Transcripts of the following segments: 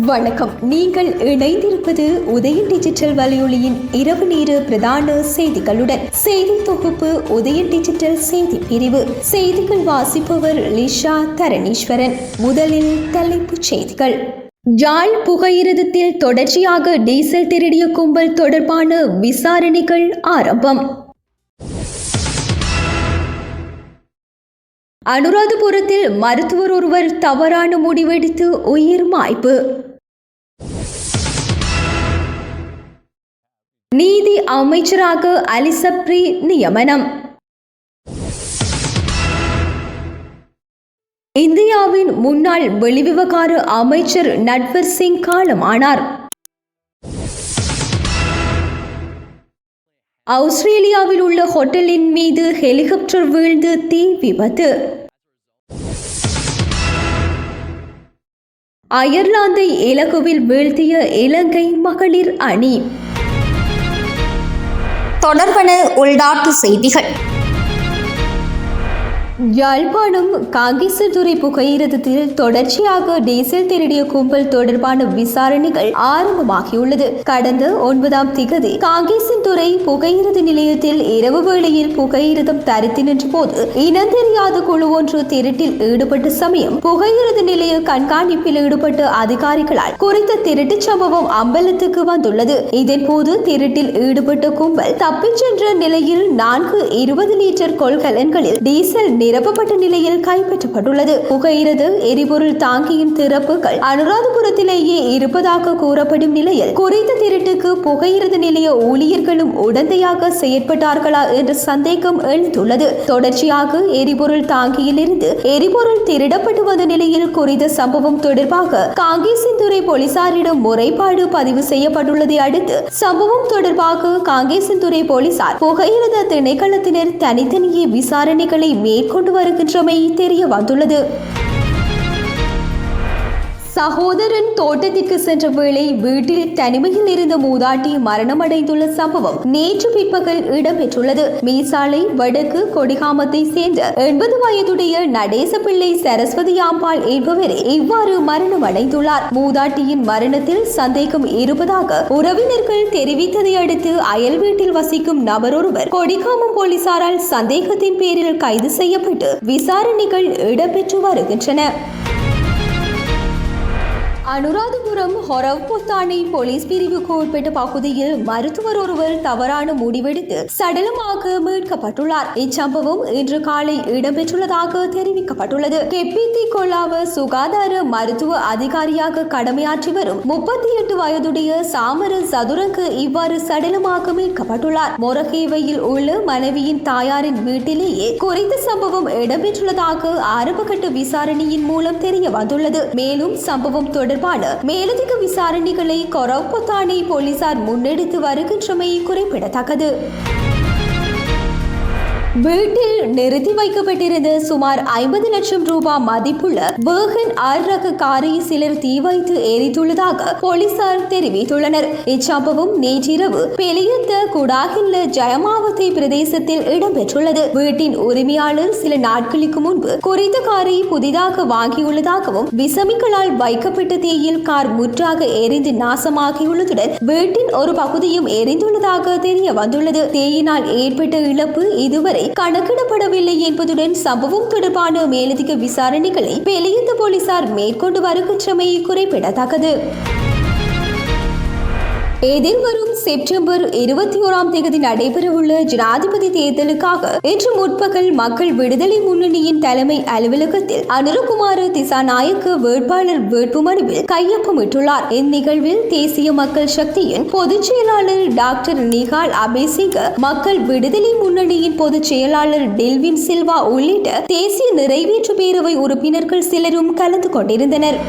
வணக்கம். நீங்கள் இணைந்திருப்பது உதய டிஜிட்டல் வலையொலியின் இரவு நேர பிரதான செய்திகளுடன். செய்தி தொகுப்பு உதய டிஜிட்டல் செய்தி பிரிவு. செய்திகள் வாசிப்பவர் லிஷா தரணீஸ்வரன். முதலில் தலைப்புச் செய்திகள். யாழ் புகையிரதத்தில் தொடர்ச்சியாக டீசல் திருடிய கும்பல் தொடர்பான விசாரணைகள் ஆரம்பம். அனுராதபுரத்தில் மருத்துவர் ஒருவர் தவறான முடிவெடுத்து உயிர் மாய்ப்பு. நீதி அமைச்சராக அலிசப்ரி நியமனம். இந்தியாவின் முன்னாள் வெளிவிவகார அமைச்சர் நட்வர் சிங் காலமானார். ஆஸ்திரேலியாவில் உள்ள ஹோட்டலின் மீது ஹெலிகாப்டர் வீழ்ந்து தீ விபத்து. அயர்லாந்தை இலகுவில் வீழ்த்திய இலங்கை மகளிர் அணி. தொடர்பன உள்நாட்டு செய்திகள். யாழ்ப்பாணம் காங்கேசத்துறை புகையிரதத்தில் தொடர்ச்சியாக டீசல் திருடிய கும்பல் தொடர்பான விசாரணைகள் ஆரம்பமாகியுள்ளது. கடந்த ஒன்பதாம் திகதி காங்கேசன்துறை புகையிரத நிலையத்தில் இரவு வேளையில் புகையிரதம் தரித்து நின்ற போது இனந்தெரியாத குழு ஒன்று திருட்டில் ஈடுபட்ட சமயம் புகையிரத நிலைய கண்காணிப்பில் ஈடுபட்ட அதிகாரிகளால் குறித்த திருட்டுச் சம்பவம் அம்பலத்துக்கு வந்துள்ளது. இதன்போது திருட்டில் ஈடுபட்ட கும்பல் தப்பிச் சென்ற நிலையில் நான்கு இருபது லிட்டர் கொள்கலன்களில் டீசல் நிரப்பப்பட்ட நிலையில் கைப்பற்றப்பட்டுள்ளது. புகையிரது எரிபொருள் தாங்கியின் திறப்புகள் அனுராதபுரத்திலேயே இருப்பதாக கூறப்படும் நிலையில் குறித்த திருட்டுக்கு புகையிரத நிலைய ஊழியர்களும் உடந்தையாக செயற்பட்டார்களா என்ற சந்தேகம் எழுந்துள்ளது. தொடர்ச்சியாக எரிபொருள் தாங்கியிலிருந்து எரிபொருள் திருடப்பட்டு வந்த நிலையில் குறித்த சம்பவம் தொடர்பாக காங்கேசன்துறை போலீசாரிடம் முறைப்பாடு பதிவு செய்யப்பட்டுள்ளதை அடுத்து சம்பவம் தொடர்பாக காங்கேசன்துறை போலீசார் புகையிரத திணைக்களத்தினர் தனித்தனியே விசாரணைகளை மேற்கொண்டு வருகின்றமை தெரிய வந்துள்ளது. சகோதரன் தோட்டத்திற்கு சென்ற வேளை வீட்டில் தனிமையில் இருந்த மூதாட்டி மரணமடைந்துள்ள சம்பவம் நேற்று பிற்பகல் இடம்பெற்றுள்ளது. மீசாலை வடக்கு கொடிகாமத்தை சேர்ந்த எண்பது வயதுடைய நடேசபிள்ளை சரஸ்வதி ஆம்பாள் என்பவர் இவ்வாறு மரணமடைந்துள்ளார். மூதாட்டியின் மரணத்தில் சந்தேகம் இருப்பதாக உறவினர்கள் தெரிவித்ததை அடுத்து அயல் வீட்டில் வசிக்கும் நபர் ஒருவர் கொடிகாமம் போலீசாரால் சந்தேகத்தின் பேரில் கைது செய்யப்பட்டு விசாரணைகள் இடம்பெற்று வருகின்றன. அனுராதபுரம் ஹொரவ்பொத்தானை போலீஸ் பிரிவுக்கு உட்பட்ட பகுதியில் மருத்துவர் ஒருவர் தவறான முடிவெடுத்து சடலமாக மீட்கப்பட்டுள்ளார். இச்சம்பவம் இன்று காலை இடம்பெற்றுள்ளதாக தெரிவிக்கப்பட்டுள்ளது. கெப்பித்தி கொள்ளாவ சுகாதார மருத்துவ அதிகாரியாக கடமையாற்றி வரும் முப்பத்தி எட்டு வயதுடைய சாமர சதுரங்கு இவ்வாறு சடலமாக மீட்கப்பட்டுள்ளார். மொரகேவையில் உள்ள மனைவியின் தாயாரின் வீட்டிலேயே குறித்த சம்பவம் இடம்பெற்றுள்ளதாக ஆரம்பகட்ட விசாரணையின் மூலம் தெரிய வந்துள்ளது மேலும் சம்பவம் தொடர்பான மேலதிக விசாரணைகளை கொரவுப்பத்தானை போலீசார் முன்னெடுத்து வருகின்றமை குறிப்பிடத்தக்கது. வீட்டில் நிறுத்தி வைக்கப்பட்டிருந்த சுமார் ஐம்பது லட்சம் ரூபாய் மதிப்புள்ள வேகன் ஆர் ரக காரை சிலர் தீ வைத்து எரித்துள்ளதாக போலீசார் தெரிவித்துள்ளனர். இச்சம்பவம் நேற்றிரவு பெலியத்த குடாகில்ல ஜயமாவத்தை பிரதேசத்தில் இடம்பெற்றுள்ளது. வீட்டின் உரிமையாளர் சில நாட்களுக்கு முன்பு குறித்த காரை புதிதாக வாங்கியுள்ளதாகவும் விசமிகளால் வைக்கப்பட்ட தீயில் கார் முற்றாக எரிந்து நாசமாகியுள்ளதுடன் வீட்டின் ஒரு பகுதியும் எரிந்துள்ளதாக தெரிய வந்துள்ளது தேயினால் ஏற்பட்ட இழப்பு இதுவரை கணக்கிடப்படவில்லை என்பதுடன் சம்பவம் தொடர்பான மேலதிக விசாரணைகளை பெலியத்த போலீசார் மேற்கொண்டு வருகின்றமை குறிப்பிடத்தக்கது. எதிர்வரும் செப்டம்பர் இருபத்தி ஓராம் தேதி நடைபெறவுள்ள ஜனாதிபதி தேர்தலுக்காக இன்று முற்பகல் மக்கள் விடுதலை முன்னணியின் தலைமை அலுவலகத்தில் அனுரகுமார திசாநாயக்க வேட்பாளர் வேட்புமனுவில் கையொப்பமிட்டுள்ளார். இந்நிகழ்வில் தேசிய மக்கள் சக்தியின் பொதுச் செயலாளர் டாக்டர் நிகால் அபேசிங்க மக்கள் விடுதலை முன்னணியின் பொதுச் செயலாளர் டெல்வின் சில்வா உள்ளிட்ட தேசிய நிறைவேற்று பேரவை உறுப்பினர்கள் சிலரும் கலந்து கொண்டிருந்தனர்.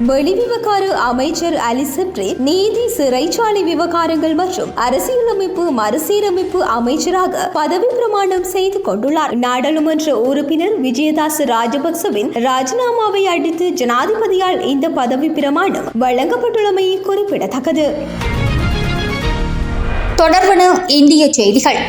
வெளிவிவகார அமைச்சர் அலிசப்ரி நீதி சிறைச்சாலை விவகாரங்கள் மற்றும் அரசியலமைப்பு மறுசீரமைப்பு அமைச்சராக பதவி பிரமாணம் செய்து கொண்டுள்ளார். நாடாளுமன்ற உறுப்பினர் விஜயதாஸ் ராஜபக்சவின் ராஜினாமாவை அடுத்து ஜனாதிபதியால் இந்த பதவி பிரமாணம் வழங்கப்பட்டுள்ளமை குறிப்பிடத்தக்கது. தொடர்பன இந்திய செய்திகள்.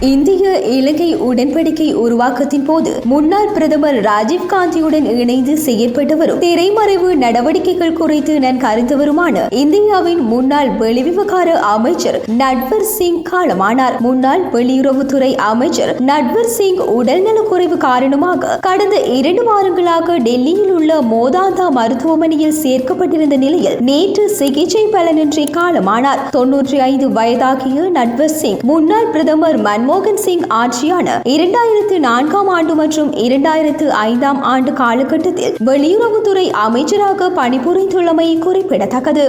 இந்திய இலங்கை உடன்படிக்கை உருவாக்கத்தின் போது முன்னாள் பிரதமர் ராஜீவ் காந்தியுடன் இணைந்து செயற்பட்டு வரும். திரைமறைவு நடவடிக்கைகள் குறித்து நான் கருந்தவருமான இந்தியாவின் முன்னாள் வெளிவிவகார அமைச்சர் நட்வர் சிங் காலமானார். முன்னாள் வெளியுறவுத்துறை அமைச்சர் நட்வர் சிங் உடல்நலக்குறைவு காரணமாக கடந்த இரண்டு வாரங்களாக டெல்லியில் உள்ள மோதாந்தா மருத்துவமனையில் சேர்க்கப்பட்டிருந்த நிலையில் நேற்று சிகிச்சை பலனின்றி காலமானார். தொன்னூற்றி ஐந்து வயதாகிய நட்வர் சிங் முன்னாள் பிரதமர் மன் மன்மோகன் சிங் ஆட்சியான இரண்டாயிரத்து நான்காம் ஆண்டு மற்றும் இரண்டாயிரத்து ஐந்தாம் ஆண்டு காலகட்டத்தில் வெளியுறவுத்துறை அமைச்சராக பணிபுரிந்துள்ளமை குறிப்பிடத்தக்கது.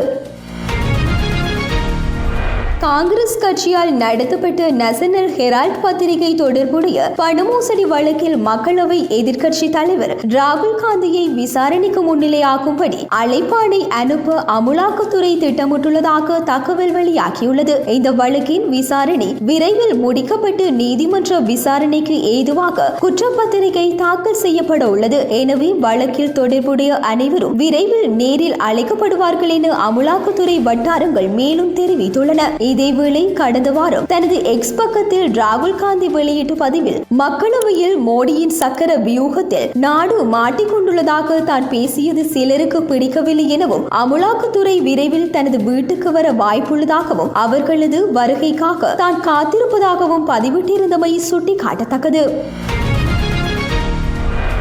காங்கிரஸ் கட்சியால் நடத்தப்பட்ட நசனல் ஹெரால்ட் பத்திரிகை தொடர்புடைய பணமோசடி வழக்கில் மக்களவை எதிர்க்கட்சி தலைவர் ராகுல் காந்தியை விசாரணைக்கு முன்னிலையாக்கும்படி அழைப்பாணை அனுப்ப அமுலாக்கத்துறை திட்டமிட்டுள்ளதாக தகவல் வெளியாகியுள்ளது. இந்த வழக்கின் விசாரணை விரைவில் முடிக்கப்பட்டு நீதிமன்ற விசாரணைக்கு ஏதுவாக குற்றப்பத்திரிகை தாக்கல் செய்யப்பட உள்ளது. எனவே வழக்கில் தொடர்புடைய அனைவரும் விரைவில் நேரில் அழைக்கப்படுவார்கள் என அமுலாக்கத்துறை வட்டாரங்கள் மேலும் தெரிவித்துள்ளன. இதேவேளை கடந்த வாரம் தனது எக்ஸ் பக்கத்தில் ராகுல் காந்தி வெளியிட்ட பதிவில் மக்களவையில் மோடியின் சக்கர வியூகத்தில் நாடு மாட்டிக்கொண்டுள்ளதாக தான் பேசியது சிலருக்கு பிடிக்கவில்லை எனவும் அமுலாக்கத்துறை விரைவில் தனது வீட்டுக்கு வர வாய்ப்புள்ளதாகவும் அவர்களது வருகைக்காக தான் காத்திருப்பதாகவும் பதிவிட்டிருந்தமை சுட்டிக்காட்டத்தக்கது.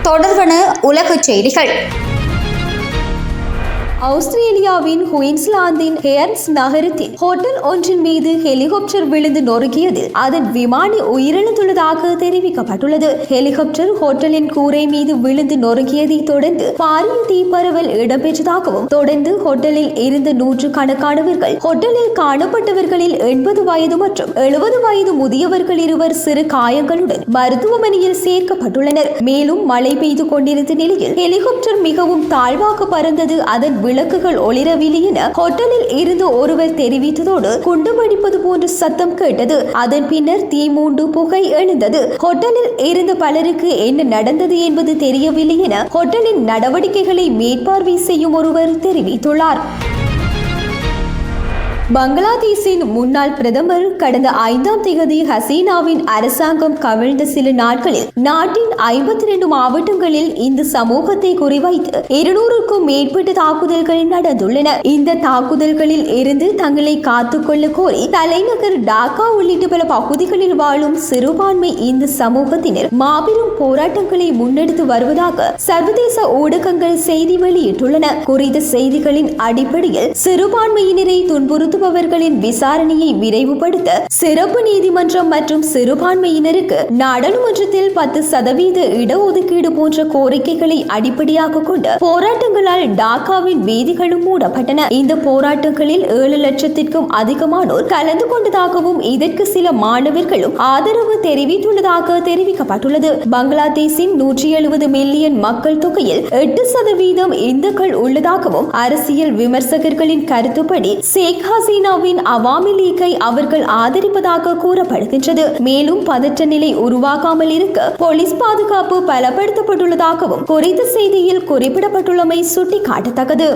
தொடர்பான உலகச் செய்திகள். ஆஸ்திரேலியாவின் குயின்ஸ்லாந்தின் ஹேர்ன்ஸ் நகரத்தில் ஹோட்டல் ஒன்றின் மீது ஹெலிகாப்டர் விழுந்து நொறுக்கியதில் அதன் விமானி உயிரிழந்துள்ளதாக தெரிவிக்கப்பட்டுள்ளது. ஹெலிகாப்டர் ஹோட்டலின் கூரை மீது விழுந்து நொறுக்கியதை தொடர்ந்து பாரிய தீப்பரவல் இடம்பெற்றதாகவும் தொடர்ந்து ஹோட்டலில் இருந்த நூற்று கணக்கானவர்கள் ஹோட்டலில் காணப்பட்டவர்களில் எண்பது வயது மற்றும் எழுபது வயது முதியவர்கள் இருவர் சிறு காயங்களுடன் மருத்துவமனையில் சேர்க்கப்பட்டுள்ளனர். மேலும் மழை பெய்து கொண்டிருந்த நிலையில் ஹெலிகாப்டர் மிகவும் தாழ்வாக பறந்தது. அதன் விளக்குகள் ஒளிரவில்லை என ஹோட்டலில் இருந்து ஒருவர் தெரிவித்ததோடு குண்டு வெடிப்பது போன்ற சத்தம் கேட்டது. அதன் பின்னர் தீ மூண்டு புகை எழுந்தது. ஹோட்டலில் இருந்த பலருக்கு என்ன நடந்தது என்பது தெரியவில்லை என ஹோட்டலின் நடவடிக்கைகளை மேற்பார்வை செய்யும் ஒருவர் தெரிவித்துள்ளார். பங்களாதேஷின் முன்னாள் பிரதமர் கடந்த ஐந்தாம் தேதி ஹசீனாவின் அரசாங்கம் கவிழ்ந்த சில நாட்களில் நாட்டின் ஐம்பத்தி ரெண்டு மாவட்டங்களில் இந்த சமூகத்தை குறிவைத்து இருநூறுக்கும் மேற்பட்ட தாக்குதல்கள் நடந்துள்ளன. இந்த தாக்குதல்களில் இருந்து தங்களை காத்துக்கொள்ள கோரி தலைநகர் டாக்கா உள்ளிட்ட பல பகுதிகளில் வாழும் சிறுபான்மை இந்த சமூகத்தினர் மாபெரும் போராட்டங்களை முன்னெடுத்து வருவதாக சர்வதேச ஊடகங்கள் செய்தி வெளியிட்டுள்ளன. குறித்த செய்திகளின் அடிப்படையில் சிறுபான்மையினரை செலுத்துபவர்களின் விசாரணையை விரைவுபடுத்த சிறப்பு நீதிமன்றம் மற்றும் சிறுபான்மையினருக்கு நாடாளுமன்றத்தில் பத்து சதவீத இடஒதுக்கீடு போன்ற கோரிக்கைகளை அடிப்படையாக கொண்டு போராட்டங்களால் டாக்காவின் வீதிகளும் மூடப்பட்டன. இந்த போராட்டங்களில் ஏழு லட்சத்திற்கும் அதிகமானோர் கலந்து கொண்டதாகவும் இதற்கு சில மாணவர்களும் ஆதரவு தெரிவித்துள்ளதாக தெரிவிக்கப்பட்டுள்ளது. பங்களாதேஷின் நூற்றி எழுபது மில்லியன் மக்கள் தொகையில் எட்டு சதவீதம் இந்துக்கள் உள்ளதாகவும் அரசியல் விமர்சகர்களின் கருத்துப்படி ஷேக் ஹசீனாவின் அவாமி லீக்கை அவர்கள் ஆதரிப்பதாக கூறப்படுகின்றது. மேலும் பதற்ற நிலை உருவாகாமல் இருக்க போலீஸ் பாதுகாப்பு பலப்படுத்தப்பட்டுள்ளதாகவும் குறித்த செய்தியில் குறிப்பிடப்பட்டுள்ளமை சுட்டிக்காட்டத்தக்கது.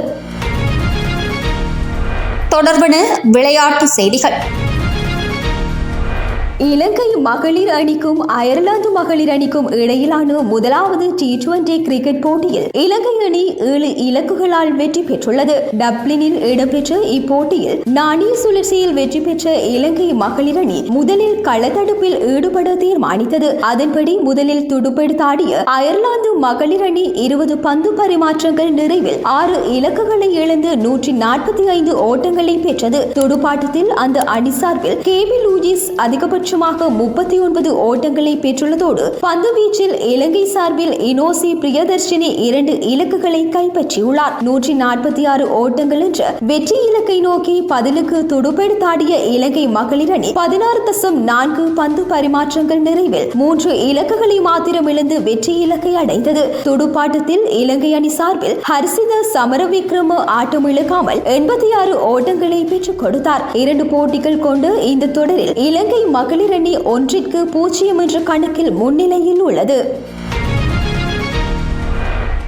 தொடர்பான விளையாட்டு செய்திகள். இலங்கை மகளிர் அணிக்கும் அயர்லாந்து மகளிர் அணிக்கும் இடையிலான முதலாவது டி டுவெண்டி கிரிக்கெட் போட்டியில் இலங்கை அணி ஏழு இலக்குகளால் வெற்றி பெற்றுள்ளது. டப்ளினில் இடம்பெற்ற இப்போட்டியில் நாணய சுழற்சியில் வெற்றி பெற்ற இலங்கை மகளிர் அணி முதலில் களத்தடுப்பில் ஈடுபட தீர்மானித்தது. அதன்படி முதலில் துடுப்பெடுத்தாடிய அயர்லாந்து மகளிர் அணி இருபது பந்து பரிமாற்றங்கள் நிறைவில் ஆறு இலக்குகளை இழந்து நூற்றி நாற்பத்தி ஐந்து ஓட்டங்களை பெற்றது. துடுப்பாட்டத்தில் அந்த அணி சார்பில் கேபி லூஜிஸ் அதிகபட்சமாக முப்பத்தி ஒன்பது ஓட்டங்களை பெற்றுள்ளதோடு பந்து வீச்சில் இலங்கை சார்பில் இனோசி பிரியதர்ஷினி இரண்டு இலக்குகளை கைப்பற்றியுள்ளார். நூற்றி நாற்பத்தி ஆறு ஓட்டங்கள் என்ற வெற்றி இலக்கை நோக்கி பதிலுக்கு துடுப்பெடுத்தாடிய இலங்கை மகளிர் அணி பதினாறு தசம் நான்கு பந்து பரிமாற்றங்கள் நிறைவில் மூன்று இலக்குகளை மாத்திரம் இழந்து வெற்றி இலக்கை அடைந்தது. துடுப்பாட்டத்தில் இலங்கை அணி சார்பில் ஹர்சித சமரவிக்ரம ஆட்டம் இழக்காமல் எண்பத்தி ஆறு ஓட்டங்களை பெற்றுக் கொடுத்தார். இரண்டு போட்டிகள் கொண்டு இந்த தொடரில் இலங்கை மகளிர் அணி ஒன்றிற்கு பூஜ்ஜியம் என்ற கணக்கில் முன்னிலையில் உள்ளது.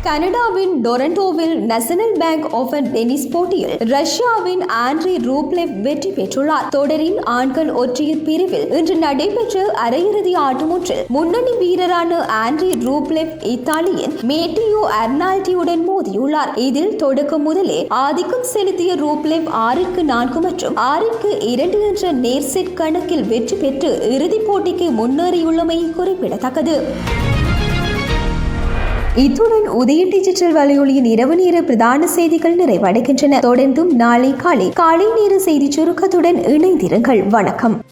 கனடாவின் டொரண்டோவில் நேஷனல் பேங்க் ஓபன் டென்னிஸ் போட்டியில் ரஷ்யாவின் ஆண்ட்ரி ரூப்லெவ் வெற்றி பெற்றுள்ளார். தொடரின் ஆண்கள் ஒற்றையர் பிரிவில் இன்று நடைபெற்ற அரையிறுதி ஆட்டம் ஒன்றில் முன்னணி வீரரான ஆண்ட்ரி ரூப்லெவ் இத்தாலியின் மேட்டியோ அர்னால்டியுடன் மோதியுள்ளார். இதில் தொடக்கம் முதலே ஆதிக்கம் செலுத்திய ரூப்லெவ் ஆறுக்கு நான்கு மற்றும் ஆறுக்கு இரண்டு என்ற நேர் செட் கணக்கில் வெற்றி பெற்று இறுதிப் போட்டிக்கு முன்னேறியுள்ளமை குறிப்பிடத்தக்கது. இத்துடன் உதய டிஜிட்டல் வலையொலியின் இரவு நேர பிரதான செய்திகள் நிறைவடைகின்றன. தொடர்ந்தும் நாளை காலை காலை நேர செய்தி சுருக்கத்துடன் இணைந்திருங்கள். வணக்கம்.